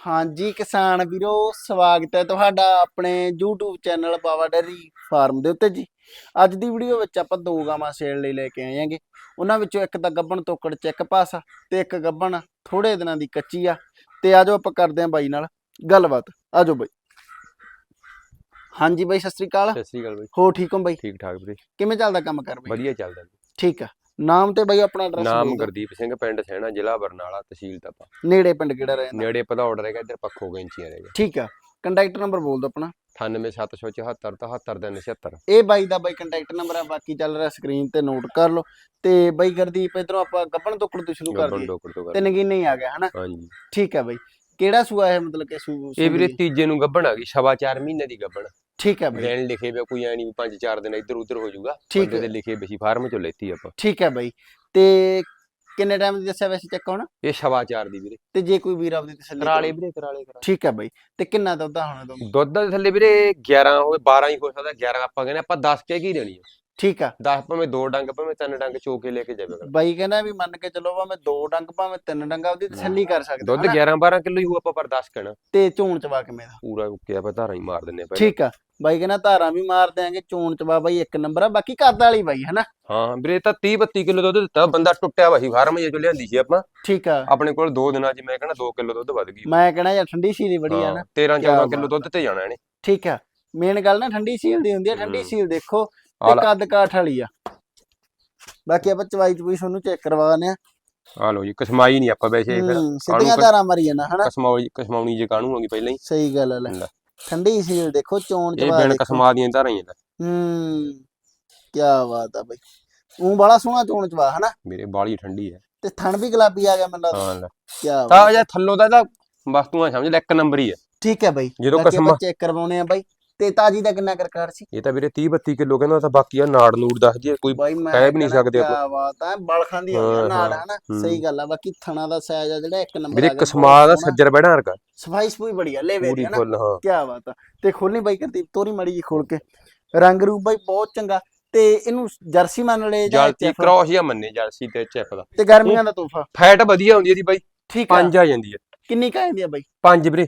ਹਾਂਜੀ ਕਿਸਾਨ ਵੀਰੋ ਸਵਾਗਤ ਹੈ ਤੁਹਾਡਾ ਆਪਣੇ YouTube channel Bawa dairy farm ਦੇ ਉੱਤੇ ਜੀ। ਅੱਜ ਦੀ ਵੀਡੀਓ ਵਿੱਚ ਆਪਾਂ ਦੋ ਗਾਵਾਂ ਸੇਲ ਲਈ ਲੈ ਕੇ ਆਏ ਆਂਗੇ ਉਹਨਾਂ ਵਿੱਚੋਂ ਇੱਕ ਤਾਂ ਗੱਬਣ ਤੋਕੜ ਚੈੱਕ ਪਾਸ ਆ ਤੇ ਇੱਕ ਗੱਬਣ ਥੋੜੇ ਦਿਨਾਂ ਦੀ ਕੱਚੀ ਆ। ਤੇ ਆਜੋ ਆਪਾਂ ਕਰਦੇ ਆਂ ਬਾਈ ਨਾਲ ਗੱਲਬਾਤ। ਆਜੋ ਬਾਈ। ਹਾਂਜੀ ਬਾਈ ਸਤਿ ਸ੍ਰੀ ਅਕਾਲ। ਸਤਿ ਸ੍ਰੀ ਅਕਾਲ ਬਾਈ। ਹੋ ਠੀਕ ਹੋ ਬਾਈ? ਠੀਕ ਠਾਕ ਵੀਰੇ। ਕਿਵੇਂ ਚੱਲਦਾ ਕੰਮ ਕਰ ਬਾਈ? ਵਧੀਆ ਚੱਲਦਾ। ਠੀਕ ਆ। ਨਾਮ ਤੇ ਬਾਈ ਆਪਣਾ ਐਡਰੈਸ ਨਾਮ ਗੁਰਦੀਪ ਸਿੰਘ ਪਿੰਡ ਸੈਣਾ ਜ਼ਿਲ੍ਹਾ ਬਰਨਾਲਾ ਤਹਿਸੀਲ ਤਪਾ। ਨੇੜੇ ਪਿੰਡ ਕਿਹੜਾ ਰਹਿੰਦਾ? ਨੇੜੇ ਭਦੌੜ ਰਹੇਗਾ ਇੱਧਰ ਪੱਖੋ ਗੈਂਚੀਆਂ ਰਹੇਗਾ ਠੀਕ ਆ ਕੰਟੈਕਟ ਨੰਬਰ ਬੋਲ ਦਿਓ ਆਪਣਾ। 98774 77379 ਇਹ ਬਾਈ ਦਾ ਬਾਈ ਕੰਟੈਕਟ ਨੰਬਰ ਆ ਬਾਕੀ ਚੱਲ ਰਿਹਾ ਸਕਰੀਨ ਤੇ ਨੋਟ ਕਰ ਲਓ। ਤੇ ਬਾਈ ਗੁਰਦੀਪ ਇਧਰੋਂ ਆਪਾਂ ਗੱਬਣ ਤੋਕੜ ਤੋਂ ਸ਼ੁਰੂ ਕਰ ਡੋਕਰ ਤੋਂ ਨਗੀਨੇ ਆ ਗਿਆ ਹਨਾ? ਹਾਂਜੀ। ਠੀਕ ਹੈ ਬਾਈ। ਕਿਹੜਾ ਸੂਆ ਹੈ ਮਤਲਬ ਕਿ ਸੂ ਇਹ ਵੀਰੇ? ਤੀਜੇ ਨੂੰ ਗੱਬਣ ਆ ਗਈ ਸਵਾ ਚਾਰ ਮਹੀਨੇ ਦੀ ਗੱਬਣ ਠੀਕ ਹੈ ਬਾਈ। ਲਿਖੇ ਵੇ ਕੋਈ ਐ ਨਹੀਂ ਪੰਜ ਚਾਰ ਦਿਨ ਇੱਧਰ ਉੱਧਰ ਹੋ ਜਾਊਗਾ। ਬੰਦੇ ਹੈ। ਦੇ ਲਿਖੇ ਬਸੀ ਫਾਰਮ ਚੋਂ ਲੈਤੀ ਆਪਾਂ। ਠੀਕ ਹੈ ਬਾਈ। ਤੇ ਕਿੰਨੇ ਟਾਈਮ ਦੀ ਦੱਸਿਆ ਵੈਸੇ ਚੈੱਕ ਹੋਣਾ? ਇਹ ਸਵਾ ਚਾਰ ਦੀ ਵੀਰੇ। ਤੇ ਜੇ ਕੋਈ ਵੀਰ ਆਪਦੀ ਤਸੱਲੀ ਕਰਾਲੇ ਵੀਰੇ ਕਰਾਲੇ ਕਰਾਲੇ ਠੀਕ ਹੈ ਬਾਈ। ਤੇ ਕਿੰਨਾ ਦੁੱਧ ਆ ਹੁਣ ਤੋਂ ਦੁੱਧ ਦੇ ਥੱਲੇ ਵੀਰੇ 11 ਹੋਵੇ 12 ਹੀ ਹੋ ਸਕਦਾ 11 ਆਪਾਂ ਕਹਿੰਦੇ ਆਪਾਂ 10 ਕੇ ਕੀ ਦੇਣੀ ਆ? ਠੀਕ ਆ। 10 ਭਾਵੇਂ ਦੋ ਡੰਗ ਭਾਵੇਂ ਤਿੰਨ ਡੰਗ ਚੋ ਕੇ ਲੈ ਕੇ ਜਾਵੇਗਾ ਬਾਈ ਕਹਿੰਦਾ ਵੀ ਮੰਨ ਕੇ ਚਲੋ ਭਾਵੇਂ ਦੋ ਡੰਗ ਭਾਵੇਂ ਤਿੰਨ ਡੰਗ ਆਪਦੀ ਤਸੱਲੀ ਕਰ ਸਕਦੇ ਦੁੱਧ ਹਨਾ? 11 12 ਕਿਲੋ ਹੀ ਹੋਊ ਆਪਾਂ ਪਰ 10 ਕਹਿਣਾ ਤੇ ਚੋਣ ਚਵਾ ਕਿਵੇਂ ਦਾ? ਪੂਰਾ ਓਕੇ ਆਪਾਂ ਧਾਰਾਂ ਹੀ ਮਾਰ ਦਿੰਨੇ ਪਹਿਲਾਂ। ਠੀਕ ਆ। ਬਾਈ ਕਹਿੰਦਾ ਧਾਰਾਂ ਵੀ ਮਾਰ ਦਿਆਂਗੇ ਚੋਣ ਚਵਾ ਬਾਈ ਇੱਕ ਨੰਬਰ ਆ ਬਾਕੀ ਘਰ ਵਾਲੀ ਬਾਈ ਹਨਾ? ਹਾਂ ਵੀਰੇ ਤਾਂ 30 32 ਕਿਲੋ ਦੁੱਧ ਦਿੱਤਾ ਬੰਦਾ ਟੁੱਟਿਆ ਵਾ ਸੀ ਫਾਰਮ ਜੇ ਜੋ ਲਿਆਂਦੀ ਸੀ ਆਪਾਂ। ਠੀਕ ਆ। ਆਪਣੇ ਕੋਲ ਦੋ ਦਿਨਾਂ 'ਚ ਮੈਂ ਕਹਿੰਦਾ 2 ਕਿਲੋ ਦੁੱਧ ਵੱਧ ਗਈ। ਮੈਂ ਕਹਿਣਾ ਯਾਰ ਠੰਡੀ ਸੀਲ ਬੜੀ ਆ ਨਾ। 13 ਕਿਆ 14 ਕਿਲੋ ਦੁੱਧ ਤੇ ਜਾਣਾ ਇਹਨੇ। ਠੀਕ ਆ। ਮੇਨ ਗੱਲ ਨਾ ਠੰਡੀ ਸੀਲ ਦੀ ਹੁੰਦੀ ਆ ਠੰਡੀ। ਸੀਲ ਦੇਖੋ। ਤੇ ਲੈ। ਕੱਦ ਕਾਠ ਵਾਲੀ ਆ। ਬਾਕੀ ਆਪਾਂ ਚਵਾਈ ਚਵਾਈ ਤੁਹਾਨੂੰ ਚੈੱਕ ਕਰਵਾਉਂਦੇ ਆ। ਆ ਲਓ ਜੀ ਕਸਮਾਈ ਨਹੀਂ ਆਪਾਂ ਵੈਸੇ ਫਿਰ ਹੂੰ, ਸਿੱਧੀਆਂ ਧਾਰਾਂ ਮਾਰੀ ਜਾਣਾ ਹਨਾ? ਕਸਮਾਈ ਕਸਮਾਉਣੀ ਜੇ ਕਾਹਨੂੰ ਹੋਗੀ ਪਹਿਲਾਂ ਹੀ। ਸਹੀ ਗੱਲ ਆ ਲੈ। ਲੈ। ਠੰਡੀ ਸੀਲ ਦੇਖੋ ਚੋਣ ਇਹ ਚਵਾ ਬਿਨ ਕਸਮਾ ਦੀਆਂ ਧਾਰਾਂ ਹੀ ਆ ਲੈ। ਹੂੰ ਕੀ ਬਾਤ ਆ ਬਾਈ। ਉਹ ਬੜਾ ਸੋਹਣਾ ਚੋਣ ਚਵਾ ਹਨਾ? ਵੀਰੇ ਬਾਲੀ ਠੰਡੀ ਹੈ ਤੇ ਥਣ ਵੀ ਗੁਲਾਬੀ ਆ ਗਿਆ ਮੈਨੂੰ ਲੱਗਦਾ। ਹਾਂ ਲੈ। ਕੀ ਤਾਂ ਜੇ ਥੱਲੋਂ ਦਾ ਇਹਦਾ ਵਸਤੂਆਂ ਸਮਝ ਲੈ ਇੱਕ ਨੰਬਰ ਹੀ ਹੈ ਠੀਕ ਹੈ ਬਾਈ। ਜਦੋਂ ਕਸਮਾ ਚੈੱਕ ਕਰਵਾਉਣੇ ਆ ਬਾਈ। ਤੇ ਤਾਜੀ ਦਾ ਕਿੰਨਾ ਕਰਕਾਰ ਸੀ? ਇਹ ਤਾਂ ਵੀਰੇ 30 32 ਕਿਲੋ ਕਹਿੰਦਾ ਤਾਂ ਬਾਕੀ ਆ ਨਾੜ ਨੂੜ ਦੱਸ ਜੀ ਕੋਈ ਕਹਿ ਵੀ ਨਹੀਂ ਸਕਦੇ ਆਪਾਂ। ਬਾਤ ਆ ਬਲ ਖਾਂਦੀ ਆ ਹਾਂ, ਹੂੰ। ਸਹੀ ਗੱਲ ਆ ਬਾਕੀ ਥਣਾ ਦਾ ਸਾਈਜ਼ ਆ ਜਿਹੜਾ ਇੱਕ ਨੰਬਰ ਵੀਰੇ ਕਸਮਾ ਦਾ। ਸੱਜਰ ਬੈਠਾ ਰਕਾ ਸਫ਼ਾਈ ਸਫੂਈ ਬੜੀ ਆ ਲੈ ਵੇ ਪੂਰੀ ਹਨਾ ਫੁੱਲ ਹਾਂ। ਕੀ ਬਾਤ ਆ। ਤੇ ਖੋਲਣੀ ਬਾਈ ਕਰਦੀਪ ਤੋਰੀ ਮੜੀ ਜੀ ਖੋਲ ਕੇ। ਰੰਗ ਰੂਪ ਬਾਈ ਬਹੁਤ ਚੰਗਾ। ਤੇ ਇਹਨੂੰ ਜਰਸੀ ਮੰਨ ਲੈ ਜਾਂ HF ਕ੍ਰੋਸ ਜਾਂ ਮੰਨੇ ਜਰਸੀ ਤੇ ਚੈਪ ਦਾ। ਤੇ ਗਰਮੀਆਂ ਦਾ ਤੋਹਫਾ। ਫੈਟ ਵਧੀਆ ਹੁੰਦੀ ਹੈ ਦੀ ਬਾਈ। ਠੀਕ ਆ। ਪੰਜ ਆ ਜਾਂਦੀ ਹੈ ਕਿੰਨੀ ਕਾ ਆ ਬਾਈ? ਪੰਜ ਵੀਰੇ।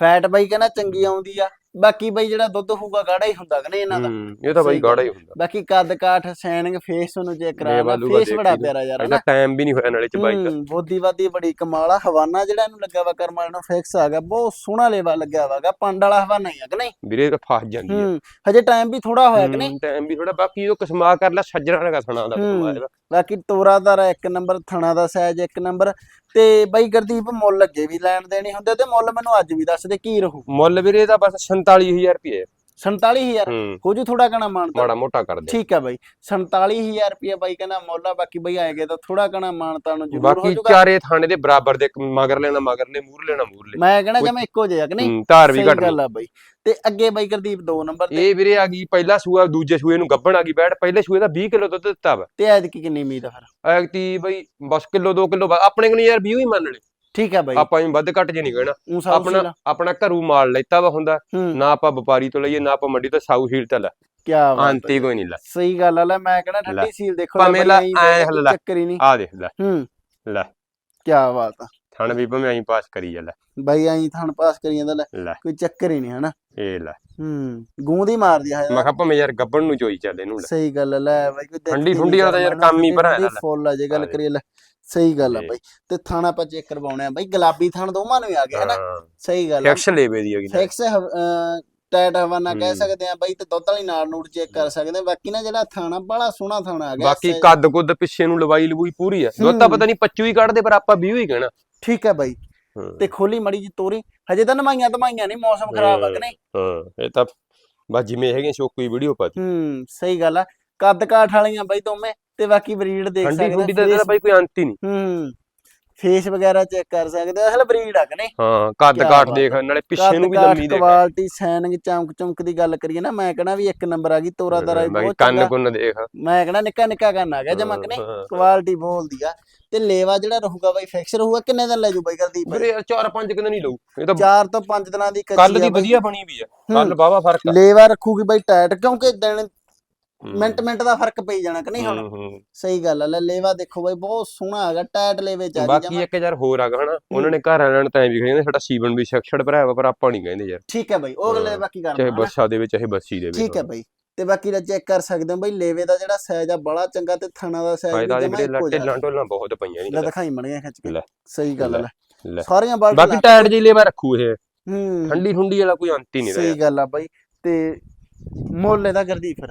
ਫੈਟ ਬਾਈ ਕਹਿੰਦਾ ਚੰਗੀ ਆਉਂਦੀ ਆ। ਬਾਕੀ ਬਾਈ ਜਿਹੜਾ ਦੁੱਧ ਹੋਊਗਾ ਗਾੜਾ ਹੀ ਹੁੰਦਾ ਕਿ ਨਹੀਂ ਇਹਨਾਂ ਦਾ? ਹੂੰ ਇਹ ਤਾਂ ਬਾਈ ਸਹੀ ਗਾੜਾ ਹੀ ਹੁੰਦਾ। ਬਾਕੀ ਕੱਦ ਕਾਠ ਸੈਨਿੰਗ ਫੇਸ ਨੂੰ ਚੈੱਕ ਕਰਾ ਲਾ ਫੇਸ ਦੇਖ ਬੜਾ ਲਈ ਪਿਆਰਾ ਯਾਰ ਇਹਦਾ ਹਨਾ? ਟਾਈਮ ਵੀ ਨਹੀਂ ਹੋਇਆ ਨਾਲੇ ਚ ਬਾਈ ਦਾ। ਹੂੰ ਬੋਦੀ ਵਾਦੀ ਬੜੀ ਕਮਾਲ ਆ। ਹਵਾਨਾ ਜਿਹੜਾ ਇਹਨੂੰ ਲੱਗਾ ਵਾ ਕਰਮ ਵਾਲੇ ਨੂੰ ਫਿਕਸ ਆ ਗਿਆ। ਬਹੁਤ ਸੋਹਣਾ ਲੇਵਾ ਲੱਗਿਆ ਵਾਗਾ ਪੰਡ ਵਾਲਾ ਹਵਾਨਾ ਹੀ ਆ ਕਿ ਨਹੀਂ? ਵੀਰੇ ਤਾਂ ਫਸ ਜਾਂਦੀ ਹੈ ਹੂੰ ਹਜੇ ਟਾਈਮ ਵੀ ਥੋੜਾ ਹੋਇਆ ਕਿ ਨਹੀਂ? ਟਾਈਮ ਵੀ ਥੋੜਾ ਬਾਕੀ ਉਹ ਕਸਮਾ ਕਰ ਲੈ ਸੱਜਣਾ ਦਾ ਸੁਣਾ ਦਾ ਹੂੰ। ਕਸਮਾ ਇਹਦਾ। ਬਾਕੀ ਤੋਰਾ ਦਾ ਇੱਕ ਨੰਬਰ ਥਣਾ ਦਾ ਸਾਈਜ਼ ਇੱਕ ਨੰਬਰ। ਤੇ ਬਾਈ ਗੁਰਦੀਪ ਮੁੱਲ ਅੱਗੇ ਵੀ ਲੈਣ ਦੇਣੇ ਹੁੰਦੇ ਤੇ ਮੁੱਲ ਮੈਨੂੰ ਅੱਜ ਵੀ ਦੱਸ ਦੇ ਕੀ ਰਹੂ। ਮੁੱਲ ਵੀਰੇ ਦਾ ਬਸ 47000 ਰੁਪਏ। 47000 ਹੂੰ ਹੋ। ਜੂ ਥੋੜਾ ਕਣਾ ਮਾਨਤਾ ਮਾੜਾ ਮੋਟਾ ਕਰ ਦੇ। ਠੀਕ ਆ ਬਾਈ। 47000 ਰੁਪਏ ਬਾਈ ਕਹਿੰਦਾ ਮੁੱਲ ਬਾਕੀ ਬਾਈ ਆਏਗੇ ਤਾਂ ਥੋੜਾ ਕਣਾ ਮਾਨਤਾ ਨੂੰ ਜ਼ਰੂਰ ਹੋ ਬਾਕੀ ਜੂਗਾ ਚਾਰੇ ਥਾਣੇ ਦੇ ਬਰਾਬਰ ਦੇ ਮਗਰ ਲੈਣਾ ਮਗਰ ਲੈ ਮੂਰ ਲੈਣਾ ਮੂਰ ਲੈ। ਮੈਂ ਕਹਿੰਦਾ ਜਮਾ ਇੱਕੋ ਜਿਹਾ ਕਿ ਨਹੀਂ? ਹੂੰ, ਧਾਰ ਵੀ ਘਟ ਗੱਲ ਆ ਬਾਈ। ਤੇ ਅੱਗੇ ਬਾਈ ਗੁਰਦੀਪ ਦੋ ਨੰਬਰ ਤੇ। ਇਹ ਵੀਰੇ ਆ ਗਈ ਪਹਿਲਾ ਸੂਆ ਦੂਜੇ ਸੂਏ ਨੂੰ ਗੱਭਣ ਆ ਗਈ ਬੈਠ ਪਹਿਲੇ ਸੂਏ ਦਾ 20 ਕਿਲੋ ਦੁੱਧ ਦਿੱਤਾ ਵਾ। ਤੇ ਐਤਕੀ ਕਿੰਨੀ ਉਮੀਦ ਆ ਫਿਰ? ਐਕਤੀ ਬਈ ਬਸ ਕਿਲੋ 2 ਕਿਲੋ ਆਪਣੇ ਕੋਲ ਯਾਰ 20 ਹੀ ਮੰਨ ਲੈ ਠੀਕ ਆ ਬਾਈ। ਆਪਾਂ ਹੀ ਵੱਧ ਘੱਟ ਜੇ ਨਹੀਂ ਕਹਿਣਾ। ਆਪਣਾ ਆਪਣਾ ਘਰੂ ਮਾਲ ਲੈਤਾ ਵਾ ਹੁੰਦਾ ਹੂੰ। ਨਾ ਆਪਾਂ ਵਪਾਰੀ ਤੋਂ ਲਈਏ ਨਾ ਆਪਾਂ ਮੰਡੀ ਤੋਂ ਸਾਊ ਹੀਲ ਤੇ ਲੈ। ਕੀ ਬਾਤ ਅੰਤੀ ਕੋਈ ਨਹੀਂ ਲੈ। ਸਹੀ ਗੱਲ ਆ ਲੈ ਮੈਂ ਕਹਿੰਦਾ ਠੰਡੀ। ਸੀਲ ਦੇਖੋ ਭਾਵੇਂ ਲੈ ਐਂ ਹੱਲ ਲੈ। ਚੱਕਰ ਹੀ ਨਹੀਂ ਆ ਦੇਖ ਲੈ। ਹੂੰ। ਲੈ। ਕੀ ਬਾਤ ਆ। ਥਣ ਵੀ ਭਵੇਂ ਅਸੀਂ ਪਾਸ ਕਰੀ ਜਾ ਲੈ ਬਾਈ ਐਂ ਥਣ ਪਾਸ ਕਰੀ ਜਾਂਦਾ ਲੈ। ਕੋਈ ਚੱਕਰ ਹੀ ਨਹੀਂ ਹਨਾ? ਇਹ ਲੈ। ਹੂੰ ਗੂੰਦੀ ਮਾਰਦੀ ਆ। ਮੈਂ ਕਿਹਾ ਭਵੇਂ ਯਾਰ ਗੱਭਣ ਨੂੰ ਚੋਈ ਚੱਲ ਇਹਨੂੰ ਲੈ। ਸਹੀ ਗੱਲ ਲੈ ਬਾਈ ਕੋਈ ਠੰਡੀ ਠੁੰਡੀ ਵਾਲਾ ਯਾਰ ਕੰਮ ਹੀ ਭਰਾ ਲੈ। ਫੁੱਲ ਆ ਜੇ ਗੱਲ। ਕਰੀਏ ਲੈ। ਸਹੀ ਗੱਲ ਆ ਬਾਈ। ਤੇ ਥਾਣਾ ਆਪਾਂ ਚੈੱਕ ਕਰਵਾਉਣੇ ਆ ਬਾਈ ਗੁਲਾਬੀ ਥਣ ਦੋਵਾਂ ਨੂੰ ਹੀ ਆ ਗਿਆ ਹਾਂ। ਸਹੀ ਗੱਲ ਫਿਕਸ ਲੇਵੇ ਦੀ ਹੈਗੀ। ਫਿਕਸ ਟੈਟ ਹਵਾਨਾ ਕਹਿ ਹੂੰ। ਸਕਦੇ ਆ ਬਾਈ ਤੇ ਦੁੱਧ ਵਾਲੀ ਨਾਲ ਨੂੜ ਚੈੱਕ ਕਰ ਸਕਦੇ ਆ। ਬਾਕੀ ਨਾ ਜਿਹੜਾ ਥਾਣਾ ਬੜਾ ਸੋਹਣਾ ਥਾਣਾ ਆ ਗਿਆ ਬਾਕੀ ਕੱਦ ਕੁੱਦ ਪਿੱਛੇ ਨੂੰ ਲਵਾਈ ਲਵੂਈ ਪੂਰੀ ਆ। ਦੁੱਧ ਤਾਂ ਹੂੰ। ਪਤਾ ਨਹੀਂ 25 ਹੀ ਕੱਢਦੇ ਪਰ ਆਪਾਂ 20 ਹੀ ਕਹਿਣਾ। ਠੀਕ ਹੈ ਬਾਈ। ਹਾਂ। ਤੇ ਖੋਲੀ ਮੜੀ ਜੀ ਤੋਰੀ। ਹਜੇ ਤਾਂ ਨਮਾਈਆਂ ਧਮਾਈਆਂ ਨਹੀਂ ਮੌਸਮ ਖਰਾਬ ਆ ਕਿ ਨਹੀਂ? ਹਾਂ ਇਹ ਤਾਂ ਬਸ ਜਿਵੇਂ ਹੈਗੇ ਸ਼ੋਕੂ ਵੀਡੀਓ ਪਾਤੀ ਹੂੰ ਸਹੀ ਗੱਲ ਆ। ਕੱਦ ਕਾਠ ਵਾਲੀਆਂ ਬਾਈ ਦੋਵੇਂ ਤੇ ਬਾਕੀ ਬਰੀਡ ਦੇਖ ਠੰਡੀ ਸਕਦੇ ਠੁੰਡੀ ਦਾ ਬਾਈ ਕੋਈ ਅੰਤ ਹੀ ਨਹੀਂ। ਹੂੰ। ਫੇਸ ਵਗੈਰਾ ਚੈੱਕ ਕਰ ਸਕਦੇ ਆ ਅਸਲ ਬਰੀਡ ਆ ਕਿ ਨਹੀਂ? ਹਾਂ ਕੱਦ ਕਿਆ ਕਾਠ ਬਾਤ ਦੇਖ ਨਾਲੇ ਪਿੱਛੇ ਨੂੰ ਵੀ ਲੰਮੀ ਦੇਖ। ਕੁਆਲਿਟੀ ਸੈਨਿੰਗ ਚਮਕ ਚਮਕ ਦੀ ਗੱਲ ਕਰੀਏ ਨਾ ਮੈਂ ਕਹਣਾ ਵੀ ਇੱਕ ਨੰਬਰ ਆ ਗਈ ਤੋਰਾ ਦਰਾ ਵੀ ਬਾਕੀ ਬਹੁਤ ਕੰਨ ਚੰਗਾ। ਕੁੰਨ ਦੇਖ। ਮੈਂ ਕਹਣਾ ਨਿੱਕਾ ਨਿੱਕਾ ਕੰਨ ਆ ਗਿਆ ਜਮਾ ਕਿ ਨਹੀਂ? ਹਾਂ। ਕੁਆਲਿਟੀ ਬੋਲਦੀ ਆ ਤੇ ਲੇਵਾ ਜਿਹੜਾ ਰਹੂਗਾ ਬਾਈ ਫਿਕਸ ਰਹੂਗਾ ਕਿੰਨੇ ਦਿਨ ਲੈ ਜੂ ਬਾਈ ਗਲਦੀਪ ਵੀਰੇ ਯਾਰ 4-5 ਕਿੰਨੇ ਨਹੀਂ ਲਊ। ਇਹ ਤਾਂ 4 ਤੋਂ 5 ਦਿਨਾਂ ਦੀ ਕੱਚੀ ਕੱਲ ਦੀ ਬਾਈ। ਵਧੀਆ ਬਣੀ ਵੀ ਆ। ਕੱਲ ਬਾਵਾ ਫ਼ਰਕ ਆ। ਲੇਵਾ ਰੱਖੂਗੀ ਬਾਈ ਟਾਈਟ ਕਿਉਂਕਿ ਦਿਨ। ਮਿੰਟ ਮਿੰਟ ਦਾ ਫ਼ਰਕ ਪਈ ਜਾਣਾ ਕਿ ਨਹੀਂ ਹੁਣ? ਹੂੰ। ਸਹੀ ਗੱਲ ਆ ਲੈ ਲੇਵਾ ਦੇਖੋ ਬਾਈ ਬਹੁਤ ਸੋਹਣਾ ਹੈਗਾ ਟੈਟ ਲੇਵੇ ਚ ਆ ਜੀ ਬਾਕੀ ਜਮਾਂ। ਇੱਕ ਯਾਰ ਹੋਰ ਆਗਾ ਹਨਾ ਉਹਨਾਂ ਨੇ ਘਰ ਵਾਲਿਆਂ ਨੂੰ ਤਾਂ ਐਂ ਵੀ ਕਹਿੰਦੇ ਸਾਡਾ ਸੀਵਨ ਵੀ ਛੜ ਭਰਾਇਆ ਵਾ ਪਰ ਆਪਾਂ ਨਹੀਂ ਕਹਿੰਦੇ ਯਾਰ। ਠੀਕ ਹੈ ਬਾਈ ਉਹ ਅਗਲੇ ਹਾਂ, ਬਾਕੀ ਚਾਹੇ ਕਰਨਾ ਦੇ ਵਿੱਚ ਚਾਹੇ ਬੱਸੀ ਦੇ ਵਿੱਚ ਠੀਕ ਹੈ ਬਾਈ ਤੇ ਬਾਕੀ ਦਾ ਚੈੱਕ ਕਰ ਸਕਦੇ ਹੋ ਬਾਈ ਲੇਵੇ ਦਾ ਜਿਹੜਾ ਸਾਈਜ਼ ਆ ਬੜਾ ਚੰਗਾ ਤੇ ਥਣਾ ਦਾ ਸਾਈਜ਼ ਫਾਇਦਾ ਵੀ ਦੇ ਜਮਾ ਵੀਰੇ ਇੱਕੋ ਜਿਹਾ। ਢੋਲਾਂ ਬਹੁਤ ਪਈਆਂ ਲੈ ਨਹੀਂ ਦਿਖਾਈ ਮੜੀਆਂ ਖਿੱਚ ਕੇ। ਲੈ। ਸਹੀ ਗੱਲ ਆ ਲੈ, ਲੈ। ਲੈ। ਸਾਰੀਆਂ ਬਾਲਟਾਂ ਬਾਕੀ ਟਾਇਰ ਜੀ ਲੇਵਾ ਰੱਖੂ ਇਹ। ਹੂੰ। ਠੰਡੀ ਠੁੰਡੀ ਵਾਲਾ ਕੋਈ ਅੰਤ ਹੀ ਨਹੀਂ ਰਿਹਾ। ਸਹੀ ਗੱਲ ਆ ਬਾਈ ਤੇ ਮੁੱਲ ਇਹਦਾ ਕਰਦੀ ਫਿਰ।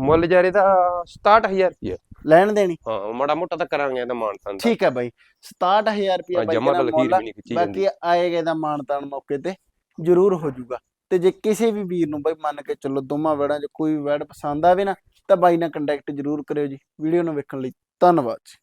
ਮੁੱਲ ਜਾਰੇ ਦਾ 67000 ਰੁਪਏ ਲੈਣ ਦੇਣੀ? ਹਾਂ ਮਾੜਾ ਮੋਟਾ ਤਾਂ ਕਰਾਂਗੇ ਇਹਦਾ ਮਾਨਤਾਨ ਦਾ ਠੀਕ ਹੈ ਬਾਈ 67000 ਰੁਪਏ ਬਾਈ ਜਮਾ ਦਾ ਤਾਂ ਲਕੀਰ। ਵੀ ਨਹੀਂ ਖਿੱਚੀ ਬਾਕੀ ਆਏਗਾ ਦਾ ਮਾਨਤਾਨ ਮੌਕੇ ਤੇ ਜ਼ਰੂਰ ਹੋ ਜਾਊਗਾ। ਤੇ ਜੇ ਕਿਸੇ ਵੀ ਵੀਰ ਨੂੰ ਬਾਈ ਮੰਨ ਕੇ ਚੱਲੋ ਦੋਵਾਂ ਵੜਾਂ 'ਚ ਕੋਈ ਵੜ ਪਸੰਦ ਆਵੇ ਨਾ ਤਾਂ ਬਾਈ ਨਾਲ ਕੰਟੈਕਟ ਜ਼ਰੂਰ ਕਰਿਓ ਜੀ। ਵੀਡੀਓ ਨੂੰ ਵੇਖਣ ਲਈ ਧੰਨਵਾਦ ਜੀ।